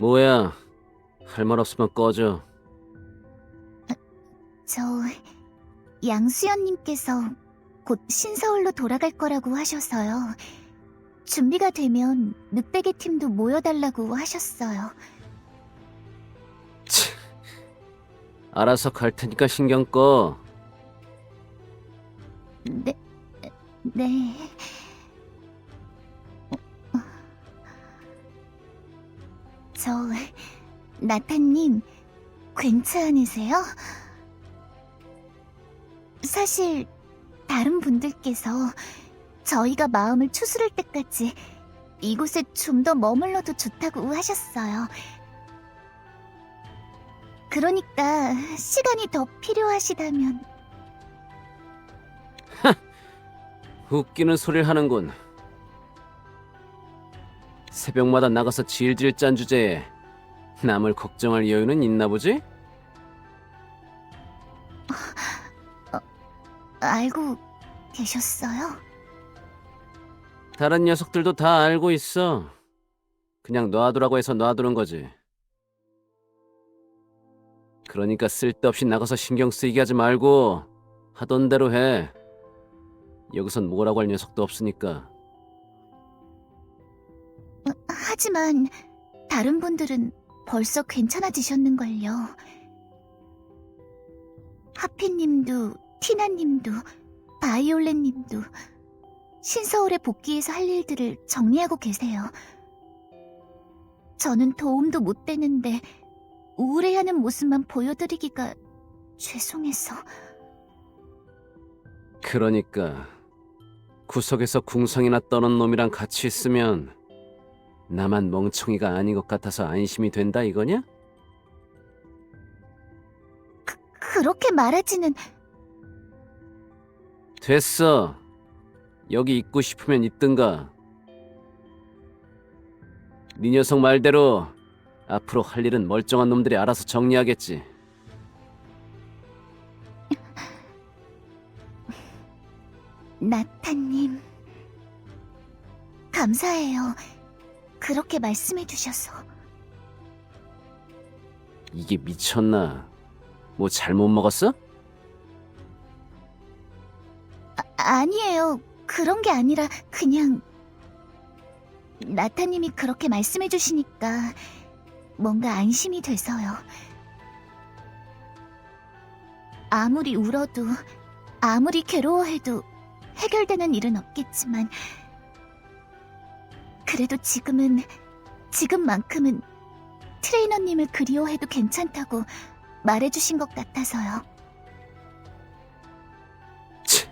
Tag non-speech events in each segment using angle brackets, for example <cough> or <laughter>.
뭐야? 할 말 없으면 꺼져. 저 양수연님께서 곧 신서울로 돌아갈 거라고 하셔서요. 준비가 되면 늑대계 팀도 모여달라고 하셨어요. 치. 알아서 갈 테니까 신경 꺼. 네, 네. 저 나타님 괜찮으세요? 사실 다른 분들께서 저희가 마음을 추스를 때까지 이곳에 좀 더 머물러도 좋다고 하셨어요. 그러니까 시간이 더 필요하시다면 <laughs> 웃기는 소리를 하는군. 새벽마다 나가서 질질 짠 주제에 남을 걱정할 여유는 있나 보지? 알고 계셨어요? 다른 녀석들도 다 알고 있어. 그냥 놔두라고 해서 놔두는 거지. 그러니까 쓸데없이 나가서 신경 쓰이게 하지 말고 하던 대로 해. 여기선 뭐라고 할 녀석도 없으니까. 하지만 다른 분들은 벌써 괜찮아지셨는걸요. 하피님도, 티나님도, 바이올렛님도 신서울에 복귀해서 할 일들을 정리하고 계세요. 저는 도움도 못 되는데 우울해하는 모습만 보여드리기가 죄송해서 그러니까 구석에서 궁성이나 떠는 놈이랑 같이 있으면 나만 멍청이가 아닌 것 같아서 안심이 된다 이거냐? 그렇게 말하지는 됐어. 여기 있고 싶으면 있든가. 네 녀석 말대로 앞으로 할 일은 멀쩡한 놈들이 알아서 정리하겠지. 나타님 감사해요. 그렇게 말씀해 주셔서 이게 미쳤나? 뭐 잘못 먹었어? 아니에요. 그런 게 아니라 그냥 나타님이 그렇게 말씀해 주시니까 뭔가 안심이 돼서요. 아무리 울어도 아무리 괴로워해도 해결되는 일은 없겠지만 그래도 지금은 지금만큼은 트레이너님을 그리워해도 괜찮다고 말해주신 것 같아서요. 치.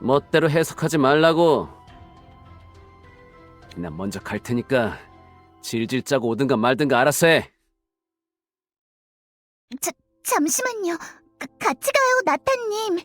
멋대로 해석하지 말라고. 난 먼저 갈 테니까 질질 짜고 오든가 말든가 알아서 해. 잠시만요. 가- 같이 가요, 나타님.